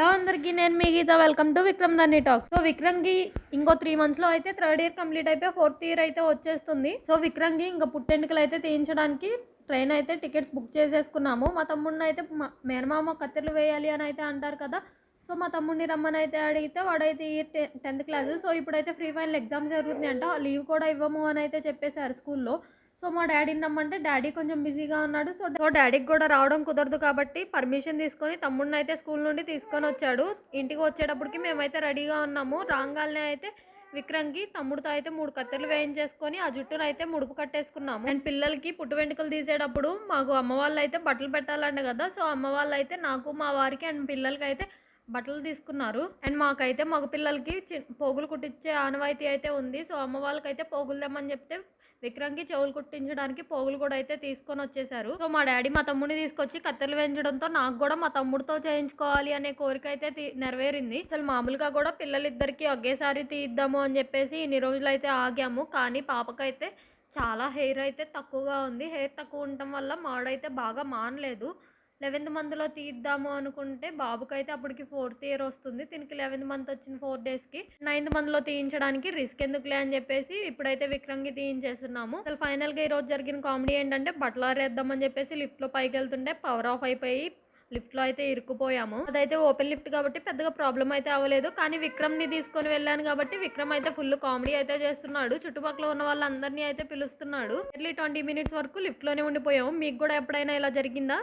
Hello అందరికీ నేను మీ గీత. వెల్కమ్ టు విక్రమ్ ధన్ని టాక్ సో విక్రమ్కి ఇంకో త్రీ మంత్స్లో అయితే థర్డ్ ఇయర్ కంప్లీట్ అయిపోయి ఫోర్త్ ఇయర్ అయితే వచ్చేస్తుంది. సో విక్రమ్కి ఇంకా పుట్టెంటుకలు అయితే తీయించడానికి ట్రైన్ అయితే టికెట్స్ బుక్ చేసేసుకున్నాము. మా తమ్ముడిని అయితే మా- మేనమామ కత్తెరలు వేయాలి అని అయితే అంటారు కదా. సో మా తమ్ముడిని రమ్మని అయితే అడిగితే వాడైతే ఈ టెన్త్ క్లాస్ సో ఇప్పుడైతే ఫ్రీ ఫైనల్ ఎగ్జామ్స్ జరుగుతున్నాయి అంట లీవ్ కూడా ఇవ్వము అని అయితే చెప్పేశారు స్కూల్లో సో మా డాడీని రమ్మంటే డాడీ కొంచెం బిజీగా ఉన్నాడు. సో సో డాడీకి కూడా రావడం కుదరదు కాబట్టి పర్మిషన్ తీసుకొని తమ్ముడిని అయితే స్కూల్ నుండి తీసుకొని వచ్చాడు. ఇంటికి వచ్చేటప్పటికి మేమైతే రెడీగా ఉన్నాము. రాగానే అయితే విక్రమ్కి తమ్ముడితో అయితే మూడు కత్తెరలు వేయించేసుకొని ఆ జుట్టును అయితే ముడుపు కట్టేసుకున్నాము. అండ్ పిల్లలకి పుట్టు వెంట్రుకలు తీసేటప్పుడు మాకు అమ్మ వాళ్ళు అయితే బట్టలు పెట్టాలంట కదా. సో అమ్మ వాళ్ళు అయితే నాకు మా వారికి అండ్ పిల్లలకి అయితే బట్టలు తీసుకున్నారు. అండ్ మాకైతే మగ పిల్లలకి చి- పోగులు కుట్టించే ఆనవాయితీ అయితే ఉంది. సో అమ్మ వాళ్ళకైతే పోగులు తెమ్మని చెప్తే విక్రమ్కి చెవులు కుట్టించడానికి పోగులు కూడా అయితే తీసుకొని వచ్చేసారు. సో మా డాడీ మా తమ్ముడిని తీసుకొచ్చి కత్తెరలు వేయించడంతో నాకు కూడా మా తమ్ముడితో చేయించుకోవాలి అనే కోరిక అయితే తీ- నెరవేరింది. అసలు మామూలుగా కూడా పిల్లలిద్దరికి ఒకేసారి తీద్దాము అని చెప్పేసి ఇన్ని రోజులు అయితే ఆగాము. కానీ పాపకైతే చాలా హెయిర్ అయితే తక్కువగా ఉంది. హెయిర్ తక్కువ ఉండటం వల్ల మాడైతే బాగా మానలేదు. లెవెన్త్ మంత్లో తీద్దాము అనుకుంటే బాబుకి అయితే అప్పటికి ఫోర్త్ ఇయర్ వస్తుంది. దీనికి లెవెన్త్ మంత్ వచ్చిన ఫోర్ డేస్కి నైన్త్ మంత్లో తీయించడానికి రిస్క్ ఎందుకులే అని చెప్పేసి ఇప్పుడైతే విక్రమ్కి తీయించేస్తున్నాము. అసలు ఫైనల్గా ఈరోజు జరిగిన కామెడీ ఏంటంటే బట్టలు ఆరేద్దామని చెప్పేసి లిఫ్ట్లో పైకి వెళ్తుంటే పవర్ ఆఫ్ అయిపోయి లిఫ్ట్లో అయితే ఇరుక్కుపోయాము. అదైతే ఓపెన్ లిఫ్ట్ కాబట్టి పెద్దగా ప్రాబ్లం అయితే అవ్వలేదు. కానీ విక్రమ్ని తీసుకొని వెళ్ళాను కాబట్టి విక్రమ్ అయితే ఫుల్ కామెడీ అయితే చేస్తున్నాడు. చుట్టుపక్కల ఉన్న వాళ్ళందరినీ అయితే పిలుస్తున్నాడు. ఎర్లీ ట్వంటీ మినిట్స్ వరకు లిఫ్ట్లోనే ఉండిపోయాము. మీకు కూడా ఎప్పుడైనా ఇలా జరిగిందా?